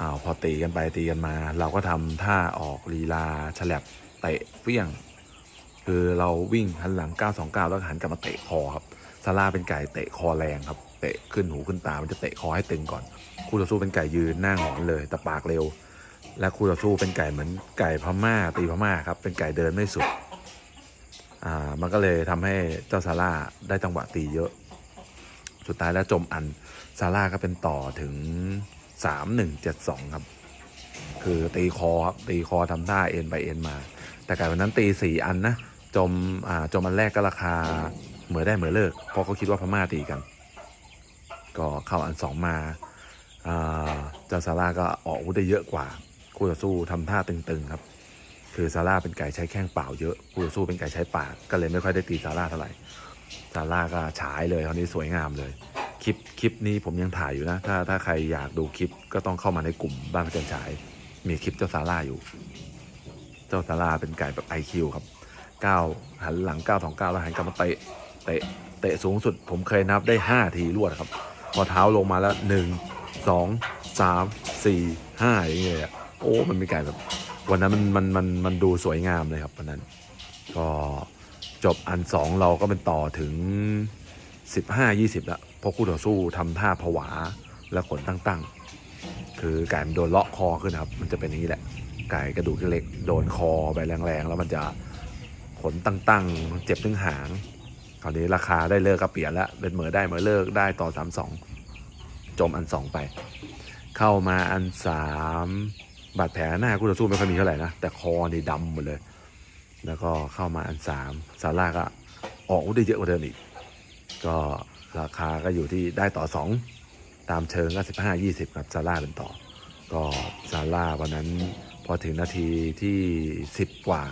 อ้าวพอตีกันไปตีกันมา เราก็ทำท่าออกลีลาฉลับเตะเฟี้ยง คือเราวิ่งหันหลัง 929 แล้วหันกลับมาเตะคอครับซาร่าเป็นไก่เตะคอแรงครับเตะขึ้นหูขึ้นตา มันจะเตะคอให้ตึงก่อน คู่ต่อสู้เป็นไก่ยืนหน้าหงอนเลยแต่ปากเร็ว และคู่ต่อสู้เป็นไก่เหมือนไก่พม่า ตีพม่าครับ เป็นไก่เดินไม่สุด อ่า มันก็เลยทำให้เจ้าซาร่าได้จังหวะตีเยอะ สุดท้ายแล้วจมอันซาร่าก็เป็นต่อถึง 3172 ครับ คือตีคอครับตีคอทำท่าเอ็นไปเอ็นมา แต่ไก่วันนั้นตีสี่อันนะ จมอ่าจมอันแรกก็ราคาเหมือได้เหมือเลิก เพราะเขาคิดว่าพม่าตีกัน ก็เข้าอันสองมาอ่าเจ้าซาร่าก็ออกอาวุธได้เยอะกว่า คู่ต่อสู้ทำท่าตึงๆครับ คือซาร่าเป็นไก่ใช้แข้งเปล่าเยอะ คู่ต่อสู้เป็นไก่ใช้ปาก ก็เลยไม่ค่อยได้ตีซาร่าเท่าไหร่ซาร่าก็ฉายเลยคราวนี้สวยงามเลย คลิปคลิปนี้ผมยังถ่ายอยู่นะ ถ้าถ้าใครอยากดูคลิปก็ต้องเข้ามาในกลุ่มบ้านพระจันฉาย มีคลิปเจ้าซาร่าอยู่ เจ้าซาร่าเป็นไก่แบบไอคิวครับก้าวหันหลังก้าวสองก้าวแล้วหันกลับมาเตะเตะเตะสูงสุด ผมเคยนับได้ห้าทีรวดครับ พอเท้าลงมาแล้วหนึ่งสองสามสี่ห้าอย่างเงี้ยโอ้มันมีไก่แบบ วันนั้นมันมันมันมันดูสวยงามเลยครับวันนั้น ก็จบอันสองเราก็เป็นต่อถึง 15 20 แล้วพราะคู่ต่อสู้ทำท่าผวาและขนตั้งๆ คือไก่มันโดนเลาะคอขึ้นครับ มันจะเป็นอย่างนี้แหละ ไก่กระดูกเล็กโดนคอไปแรงๆ แล้วมันจะขนตั้งๆ เจ็บถึงหางคราวนี้ราคาได้เลิกก็เปลี่ยนแล้วเป็นเหมือได้เหมือเลิกได้ต่อ 32 จมอันสองไป เข้ามาอันสามบาดแผลหน้าคู่ต่อสู้ไม่ค่อยมีเท่าไหร่นะ แต่คอนี่ดำหมดเลย แล้วก็เข้ามาอันสามซาร่าก็ออกอาวุธได้เยอะกว่าเดิมอีก ก็ราคาก็อยู่ที่ได้ต่อสองตามเชิงก็สิบห้ายี่สิบครับซาร่าเป็นต่อ ก็ซาร่าวันนั้นพอถึงนาทีที่สิบกว่า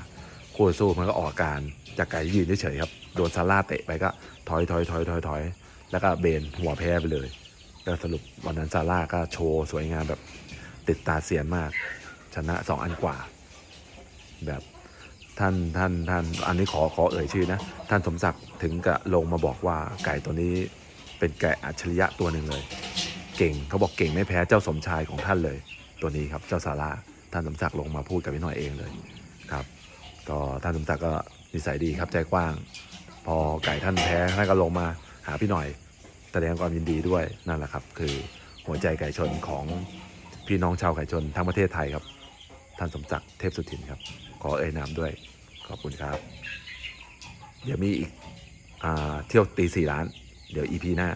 คู่สู้มันก็ออกอาการจากไก่ยืนเฉยๆครับ โดนซาร่าเตะไปก็ถอยถอยถอยถอยถอยแล้วก็เบนหัวแพ้ไปเลยก็สรุปวันนั้นซาร่าก็โชว์สวยงามแบบติดตาเสียนมาก ชนะสองอันกว่า แบบ ท่านท่านท่านอันนี้ขอขอเอ่ยชื่อนะ ท่านสมศักดิ์ถึงกับลงมาบอกว่าไก่ตัวนี้เป็นไก่อัจฉริยะตัวหนึ่งเลย เก่งเขาบอกเก่งไม่แพ้เจ้าสมชายของท่านเลย ตัวนี้ครับเจ้าซาราท่านสมศักดิ์ลงมาพูดกับพี่หน่อยเองเลยครับ ก็ท่านสมศักดิ์ก็นิสัยดีครับใจกว้าง พอไก่ท่านแพ้ท่านก็ลงมาหาพี่หน่อย แสดงความยินดีด้วยนั่นแหละครับ คือหัวใจไก่ชนของพี่น้องชาวไก่ชนทั้งประเทศไทยครับ ท่านสมศักดิ์เทพสุทินครับ อเอ่ยนามด้วย ขอบคุณครับ เดี๋ยวมีอีกอเที่ยวตีสี่ล้าน เดี๋ยวอีพีหน้า